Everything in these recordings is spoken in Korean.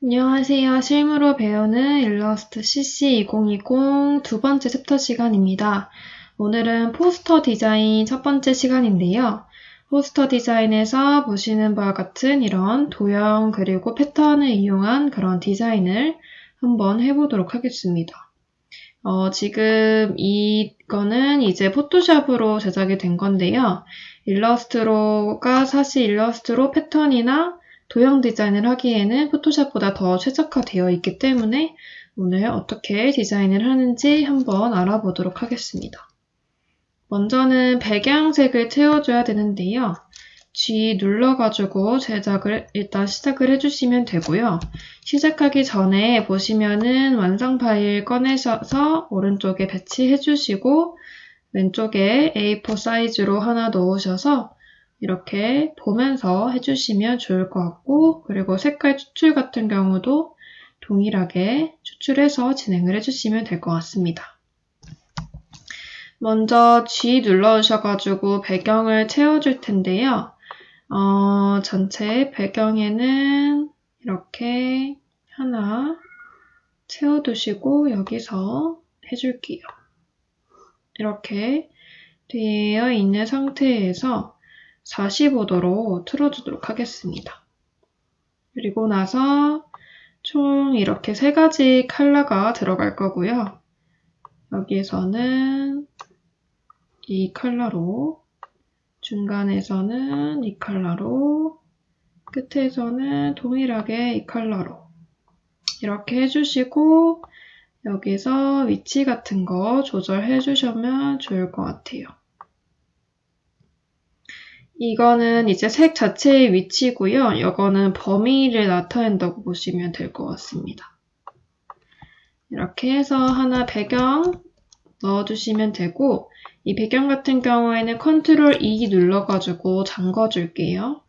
안녕하세요. 실무로 배우는 일러스트 CC 2020 두 번째 챕터 시간입니다. 오늘은 포스터 디자인 첫 번째 시간인데요. 포스터 디자인에서 보시는 바와 같은 이런 도형 그리고 패턴을 이용한 그런 디자인을 한번 해보도록 하겠습니다. 어, 지금 이거는 이제 포토샵으로 제작이 된 건데요. 일러스트로가 사실 일러스트로 패턴이나 도형 디자인을 하기에는 포토샵보다 더 최적화되어 있기 때문에 오늘 어떻게 디자인을 하는지 한번 알아보도록 하겠습니다. 먼저는 배경색을 채워줘야 되는데요. G 눌러가지고 제작을 일단 시작을 해주시면 되고요. 시작하기 전에 보시면은 완성 파일 꺼내셔서 오른쪽에 배치해주시고 왼쪽에 A4 사이즈로 하나 넣으셔서 이렇게 보면서 해주시면 좋을 것 같고 그리고 색깔 추출 같은 경우도 동일하게 추출해서 진행을 해주시면 될 것 같습니다. 먼저 G 눌러주셔가지고 배경을 채워줄 텐데요. 어, 전체 배경에는 이렇게 하나 채워두시고 여기서 해줄게요. 이렇게 되어 있는 상태에서 45도로 틀어주도록 하겠습니다. 그리고 나서 총 이렇게 세 가지 컬러가 들어갈 거고요. 여기에서는 이 컬러로, 중간에서는 이 컬러로, 끝에서는 동일하게 이 컬러로 이렇게 해주시고 여기서 위치 같은 거 조절해 주시면 좋을 것 같아요. 이거는 이제 색 자체의 위치고요. 이거는 범위를 나타낸다고 보시면 될 것 같습니다. 이렇게 해서 하나 배경 넣어주시면 되고 이 배경 같은 경우에는 컨트롤 E 눌러가지고 잠궈줄게요.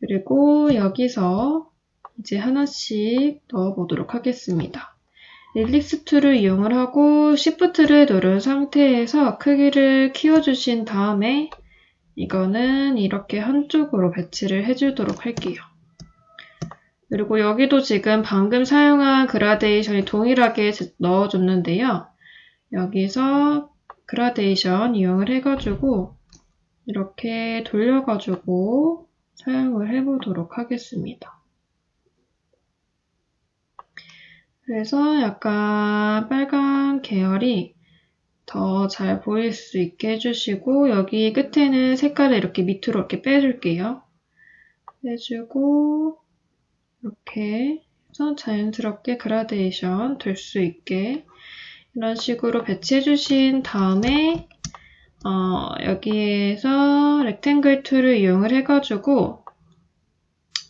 그리고 여기서 이제 하나씩 넣어보도록 하겠습니다. 릴릭스 툴을 이용을 하고 Shift를 누른 상태에서 크기를 키워주신 다음에 이거는 이렇게 한쪽으로 배치를 해주도록 할게요. 그리고 여기도 지금 방금 사용한 그라데이션이 동일하게 넣어줬는데요. 여기서 그라데이션 이용을 해가지고 이렇게 돌려가지고 사용을 해보도록 하겠습니다. 그래서 약간 빨간 계열이 더 잘 보일 수 있게 해주시고 여기 끝에는 색깔을 이렇게 밑으로 이렇게 빼줄게요. 빼주고 이렇게 해서 자연스럽게 그라데이션 될 수 있게 이런 식으로 배치해 주신 다음에 어, 여기에서 렉탱글 툴을 이용을 해가지고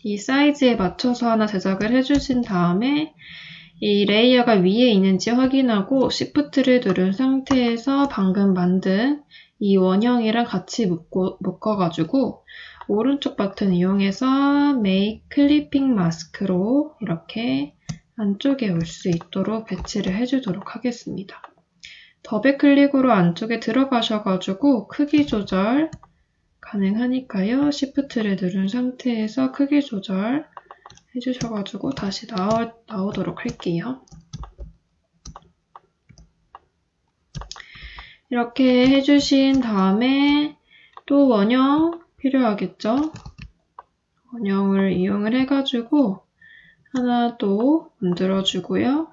이 사이즈에 맞춰서 하나 제작을 해주신 다음에 이 레이어가 위에 있는지 확인하고 Shift를 누른 상태에서 방금 만든 이 원형이랑 같이 묶어, 묶어가지고 오른쪽 버튼 이용해서 Make Clipping Mask로 이렇게 안쪽에 올 수 있도록 배치를 해주도록 하겠습니다. 더블 클릭으로 안쪽에 들어가셔가지고 크기 조절 가능하니까요. Shift를 누른 상태에서 크기 조절 해주셔가지고 다시 나오, 나오도록 할게요. 이렇게 해주신 다음에 또 원형 필요하겠죠? 원형을 이용을 해가지고 하나 또 만들어주고요.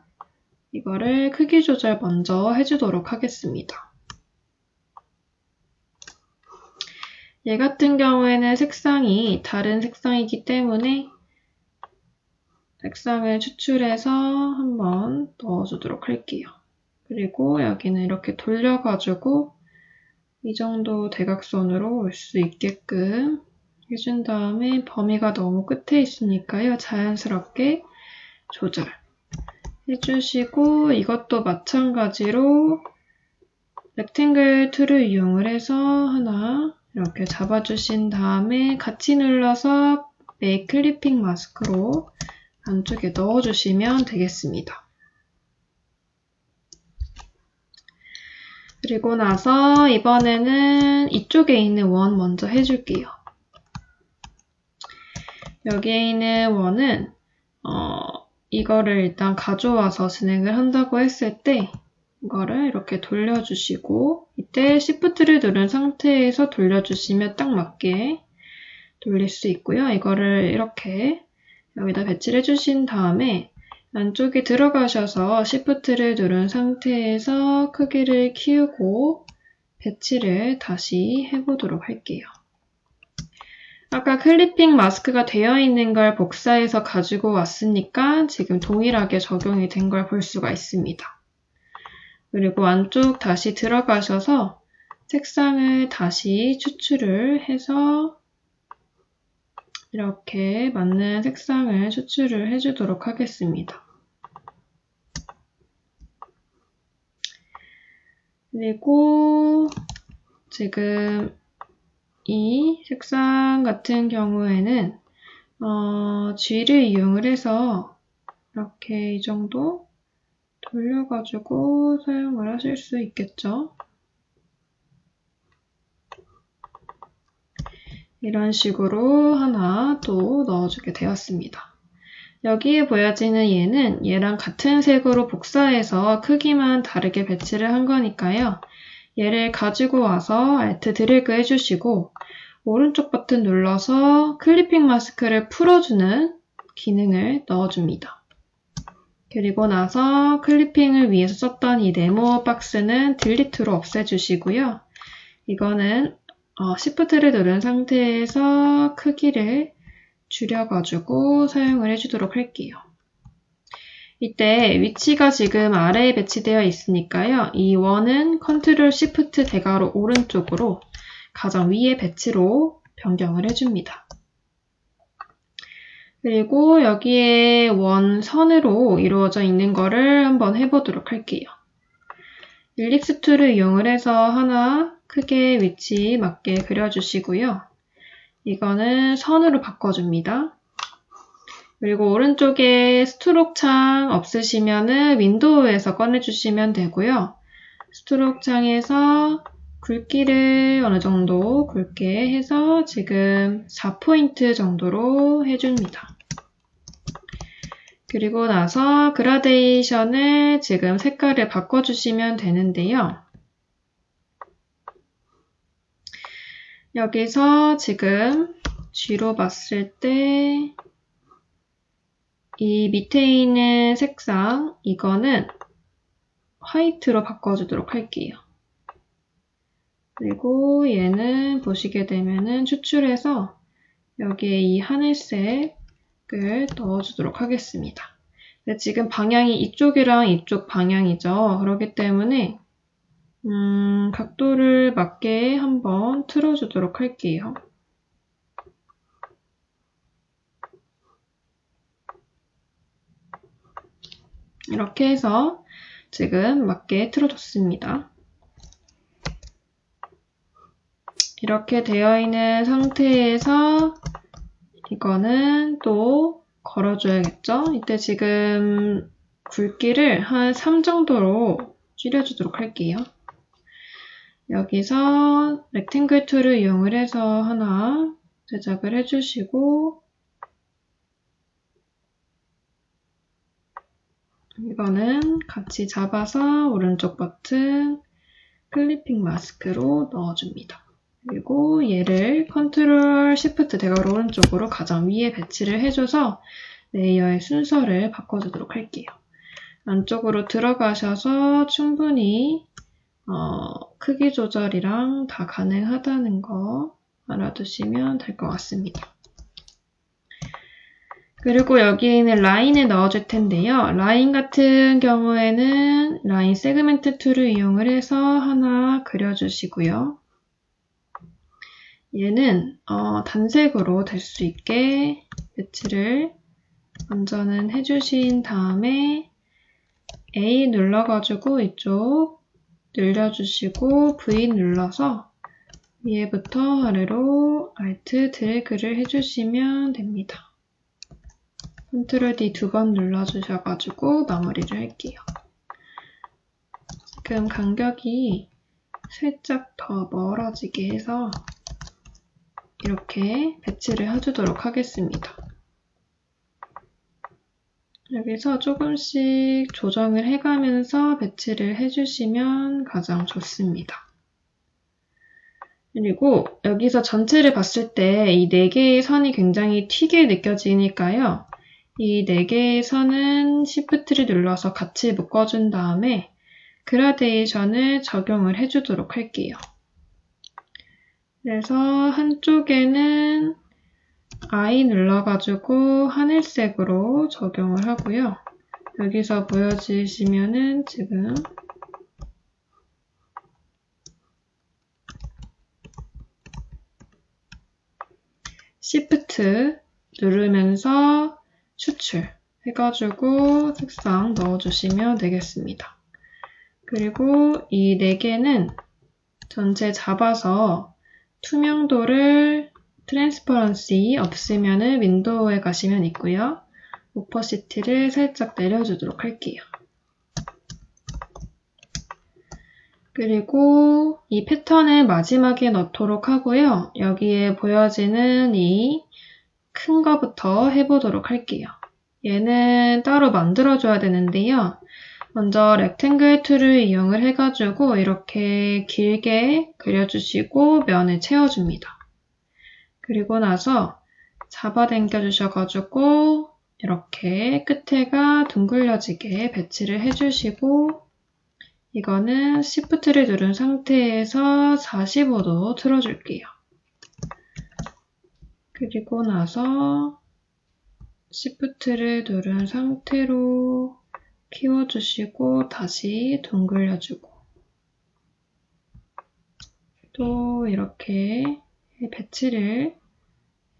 이거를 크기 조절 먼저 해주도록 하겠습니다. 얘 같은 경우에는 색상이 다른 색상이기 때문에 색상을 추출해서 한번 넣어주도록 할게요. 그리고 여기는 이렇게 돌려가지고 이 정도 대각선으로 올 수 있게끔 해준 다음에 범위가 너무 끝에 있으니까요. 자연스럽게 조절 해주시고 이것도 마찬가지로 렉탱글 툴을 이용을 해서 하나 이렇게 잡아주신 다음에 같이 눌러서 메이 클리핑 마스크로 안쪽에 넣어주시면 되겠습니다. 그리고 나서 이번에는 이쪽에 있는 원 먼저 해줄게요. 여기에 있는 원은 어, 이거를 일단 가져와서 진행을 한다고 했을 때 이거를 이렇게 돌려주시고 이때 Shift를 누른 상태에서 돌려주시면 딱 맞게 돌릴 수 있고요. 이거를 이렇게 여기다 배치를 해주신 다음에 안쪽에 들어가셔서 Shift를 누른 상태에서 크기를 키우고 배치를 다시 해보도록 할게요. 아까 클리핑 마스크가 되어 있는 걸 복사해서 가지고 왔으니까 지금 동일하게 적용이 된 걸 볼 수가 있습니다. 그리고 안쪽 다시 들어가셔서 색상을 다시 추출을 해서 이렇게 맞는 색상을 추출을 해주도록 하겠습니다. 그리고 지금 이 색상 같은 경우에는 어, G를 이용을 해서 이렇게 이 정도 돌려가지고 사용을 하실 수 있겠죠. 이런 식으로 하나 또 넣어주게 되었습니다. 여기에 보여지는 얘는 얘랑 같은 색으로 복사해서 크기만 다르게 배치를 한 거니까요. 얘를 가지고 와서 Alt 드래그 해주시고 오른쪽 버튼 눌러서 클리핑 마스크를 풀어주는 기능을 넣어줍니다. 그리고 나서 클리핑을 위해서 썼던 이 네모 박스는 딜리트로 없애주시고요. 이거는 어, Shift를 누른 상태에서 크기를 줄여가지고 사용을 해주도록 할게요. 이때 위치가 지금 아래에 배치되어 있으니까요. 이 원은 Ctrl Shift 대괄호 오른쪽으로 가장 위에 배치로 변경을 해줍니다. 그리고 여기에 원선으로 이루어져 있는 거를 한번 해보도록 할게요. 일릭스 툴을 이용을 해서 하나 크게 위치 맞게 그려주시고요. 이거는 선으로 바꿔줍니다. 그리고 오른쪽에 스트로크 창 없으시면은 윈도우에서 꺼내주시면 되고요. 스트로크 창에서 굵기를 어느 정도 굵게 해서 지금 4포인트 정도로 해줍니다. 그리고 나서 그라데이션을 지금 색깔을 바꿔주시면 되는데요. 여기서 지금 G로 봤을 때 이 밑에 있는 색상 이거는 화이트로 바꿔주도록 할게요. 그리고 얘는 보시게 되면은 추출해서 여기에 이 하늘색을 넣어주도록 하겠습니다. 지금 방향이 이쪽이랑 이쪽 방향이죠. 그렇기 때문에 음, 각도를 맞게 한번 틀어주도록 할게요. 이렇게 해서 지금 맞게 틀어줬습니다. 이렇게 되어 있는 상태에서 이거는 또 걸어줘야겠죠? 이때 지금 굵기를 한 3 정도로 줄여주도록 할게요. 여기서 렉탱글 툴을 이용을 해서 하나 제작을 해주시고 이거는 같이 잡아서 오른쪽 버튼 클리핑 마스크로 넣어줍니다. 그리고 얘를 컨트롤 시프트 대괄호 오른쪽으로 가장 위에 배치를 해줘서 레이어의 순서를 바꿔주도록 할게요. 안쪽으로 들어가셔서 충분히 어, 크기 조절이랑 다 가능하다는 거 알아두시면 될 것 같습니다. 그리고 여기에는 라인을 넣어줄 텐데요. 라인 같은 경우에는 라인 세그멘트 툴을 이용을 해서 하나 그려주시고요. 얘는 어, 단색으로 될 수 있게 배치를 먼저는 해주신 다음에 A 눌러가지고 이쪽 늘려주시고 V 눌러서 위에부터 아래로 Alt 드래그를 해주시면 됩니다. 컨트롤 D 두 번 눌러주셔가지고 마무리를 할게요. 지금 간격이 살짝 더 멀어지게 해서 이렇게 배치를 해주도록 하겠습니다. 여기서 조금씩 조정을 해가면서 배치를 해주시면 가장 좋습니다. 그리고 여기서 전체를 봤을 때 이 네 개의 선이 굉장히 튀게 느껴지니까요. 이 네 개의 선은 Shift를 눌러서 같이 묶어준 다음에 그라데이션을 적용을 해주도록 할게요. 그래서 한쪽에는 I 눌러가지고 하늘색으로 적용을 하고요. 여기서 보여지시면은 지금 Shift 누르면서 추출 해가지고 색상 넣어주시면 되겠습니다. 그리고 이네 개는 전체 잡아서 투명도를 트랜스퍼런시 없으면은 윈도우에 가시면 있고요. 오퍼시티를 살짝 내려주도록 할게요. 그리고 이 패턴을 마지막에 넣도록 하고요. 여기에 보여지는 이 큰 거부터 해보도록 할게요. 얘는 따로 만들어줘야 되는데요. 먼저 렉탱글 툴을 이용을 해가지고 이렇게 길게 그려주시고 면을 채워줍니다. 그리고 나서 잡아당겨 주셔가지고 이렇게 끝에가 둥글려지게 배치를 해주시고 이거는 Shift를 누른 상태에서 45도 틀어줄게요. 그리고 나서 Shift를 누른 상태로 키워주시고 다시 둥글려주고 또 이렇게 배치를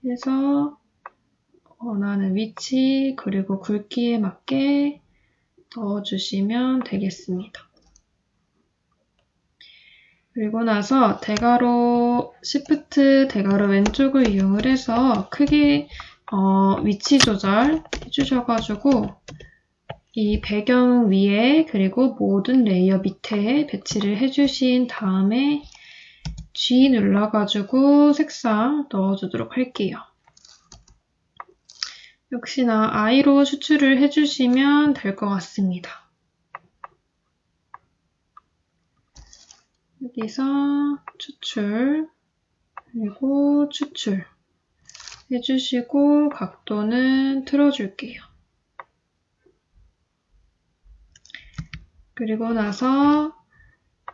해서 원하는 위치 그리고 굵기에 맞게 넣어주시면 되겠습니다. 그리고 나서 대괄호 Shift 대괄호 왼쪽을 이용을 해서 크기 어, 위치 조절 해주셔가지고 이 배경 위에 그리고 모든 레이어 밑에 배치를 해주신 다음에 G 눌러가지고 색상 넣어주도록 할게요. 역시나 I로 추출을 해주시면 될 것 같습니다. 여기서 추출, 그리고 추출 해주시고 각도는 틀어줄게요. 그리고 나서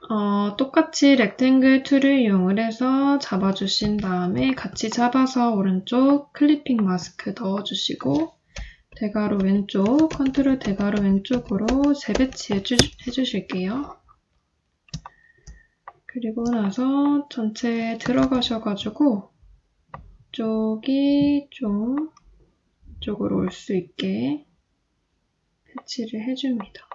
어, 똑같이 렉탱글 툴을 이용을 해서 잡아주신 다음에 같이 잡아서 오른쪽 클리핑 마스크 넣어주시고 대가로 왼쪽, 컨트롤 대가로 왼쪽으로 재배치 해 주, 해주실게요. 그리고 나서 전체에 들어가셔가지고 쪽이 좀 이쪽으로 올 수 있게 배치를 해줍니다.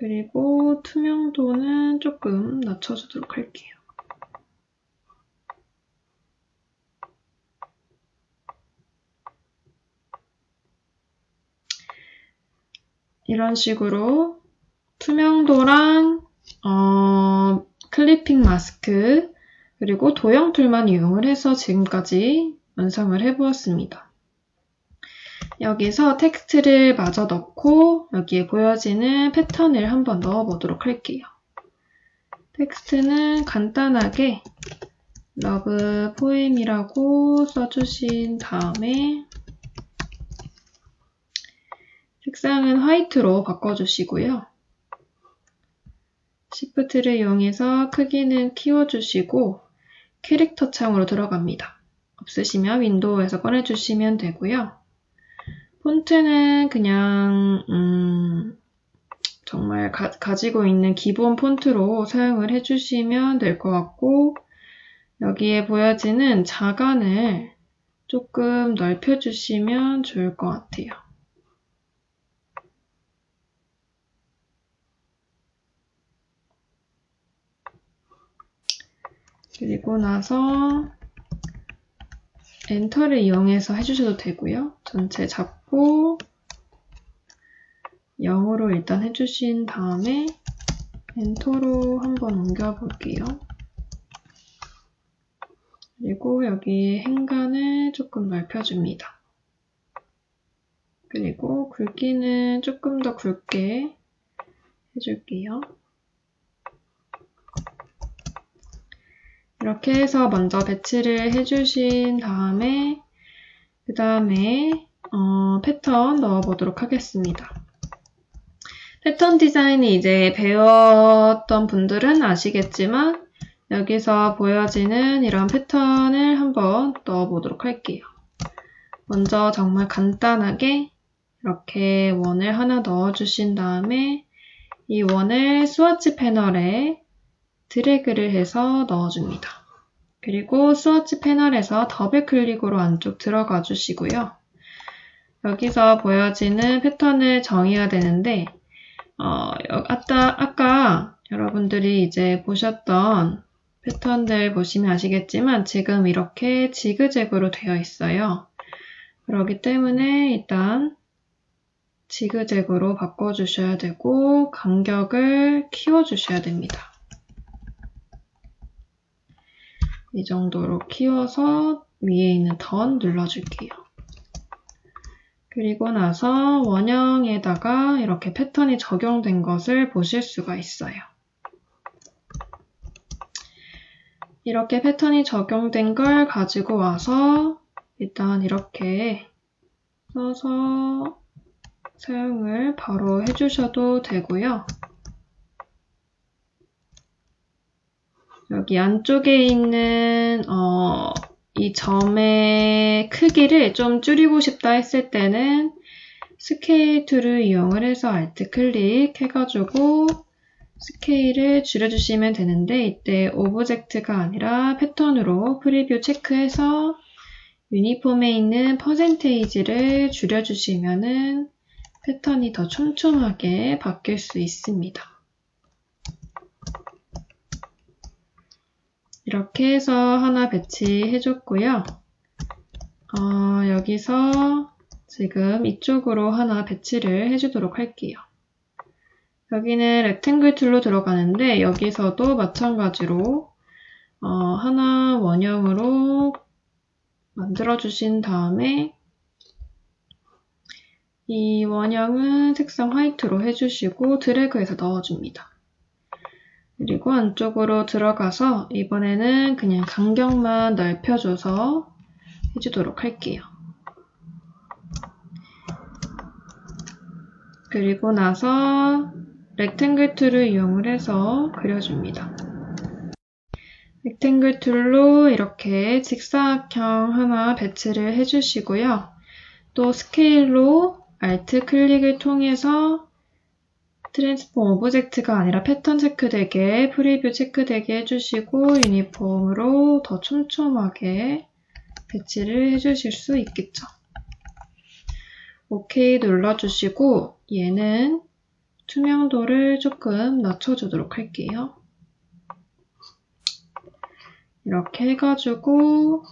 그리고 투명도는 조금 낮춰주도록 할게요. 이런 식으로 투명도랑 어, 클리핑 마스크 그리고 도형 툴만 이용을 해서 지금까지 완성을 해보았습니다. 여기서 텍스트를 마저 넣고 여기에 보여지는 패턴을 한번 넣어 보도록 할게요. 텍스트는 간단하게 러브 포엠이라고 써주신 다음에 색상은 화이트로 바꿔주시고요. Shift를 이용해서 크기는 키워주시고 캐릭터 창으로 들어갑니다. 없으시면 윈도우에서 꺼내주시면 되고요. 폰트는 그냥 음, 정말 가, 지고 있는 기본 폰트로 사용을 해주시면 될 것 같고 여기에 보여지는 자간을 조금 넓혀주시면 좋을 것 같아요. 그리고 나서 엔터를 이용해서 해주셔도 되고요. 전체 잡고 0으로 일단 해주신 다음에 엔터로 한번 옮겨 볼게요. 그리고 여기 행간을 조금 넓혀줍니다. 그리고 굵기는 조금 더 굵게 해줄게요. 이렇게 해서 먼저 배치를 해주신 다음에 그 다음에 어, 패턴 넣어보도록 하겠습니다. 패턴 디자인이 이제 배웠던 분들은 아시겠지만 여기서 보여지는 이런 패턴을 한번 넣어보도록 할게요. 먼저 정말 간단하게 이렇게 원을 하나 넣어주신 다음에 이 원을 스와치 패널에 드래그를 해서 넣어줍니다. 그리고 스와치 패널에서 더블 클릭으로 안쪽 들어가 주시고요. 여기서 보여지는 패턴을 정해야 되는데 어, 아까, 아까 여러분들이 이제 보셨던 패턴들 보시면 아시겠지만 지금 이렇게 지그재그로 되어 있어요. 그렇기 때문에 일단 지그재그로 바꿔주셔야 되고 간격을 키워주셔야 됩니다. 이 정도로 키워서 위에 있는 던 눌러줄게요. 그리고 나서 원형에다가 이렇게 패턴이 적용된 것을 보실 수가 있어요. 이렇게 패턴이 적용된 걸 가지고 와서 일단 이렇게 써서 사용을 바로 해주셔도 되고요. 여기 안쪽에 있는 어, 이 점의 크기를 좀 줄이고 싶다 했을 때는 스케일 툴을 이용을 해서 Alt 클릭 해가지고 스케일을 줄여주시면 되는데 이때 오브젝트가 아니라 패턴으로 프리뷰 체크해서 유니폼에 있는 퍼센테이지를 줄여주시면은 패턴이 더 촘촘하게 바뀔 수 있습니다. 이렇게 해서 하나 배치해줬고요. 어, 여기서 지금 이쪽으로 하나 배치를 해주도록 할게요. 여기는 렉탱글 툴로 들어가는데 여기서도 마찬가지로 어, 하나 원형으로 만들어 주신 다음에 이 원형은 색상 화이트로 해주시고 드래그해서 넣어줍니다. 그리고 안쪽으로 들어가서 이번에는 그냥 간격만 넓혀줘서 해주도록 할게요. 그리고 나서 렉탱글 툴을 이용을 해서 그려줍니다. 렉탱글 툴로 이렇게 직사각형 하나 배치를 해주시고요. 또 스케일로 Alt 클릭을 통해서 트랜스폼 오브젝트가 아니라 패턴 체크되게, 프리뷰 체크되게 해주시고 유니폼으로 더 촘촘하게 배치를 해주실 수 있겠죠. OK 눌러주시고 얘는 투명도를 조금 낮춰주도록 할게요. 이렇게 해가지고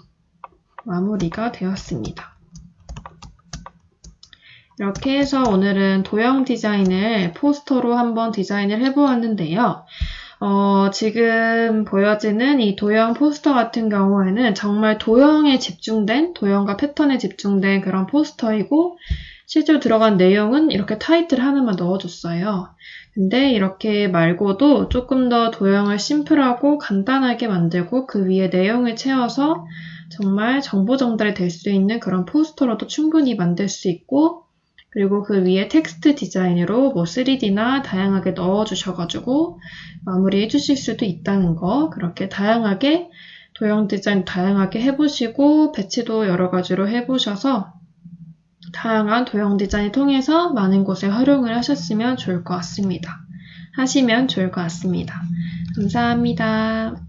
마무리가 되었습니다. 이렇게 해서 오늘은 도형 디자인을 포스터로 한번 디자인을 해보았는데요. 어, 지금 보여지는 이 도형 포스터 같은 경우에는 정말 도형에 집중된, 도형과 패턴에 집중된 그런 포스터이고, 실제로 들어간 내용은 이렇게 타이틀 하나만 넣어줬어요. 근데 이렇게 말고도 조금 더 도형을 심플하고 간단하게 만들고 그 위에 내용을 채워서 정말 정보 전달이 될 수 있는 그런 포스터로도 충분히 만들 수 있고 그리고 그 위에 텍스트 디자인으로 뭐 3D나 다양하게 넣어주셔가지고 마무리해 주실 수도 있다는 거 그렇게 다양하게 도형 디자인 다양하게 해보시고 배치도 여러 가지로 해보셔서 다양한 도형 디자인 통해서 많은 곳에 활용을 하셨으면 좋을 것 같습니다. 하시면 좋을 것 같습니다. 감사합니다.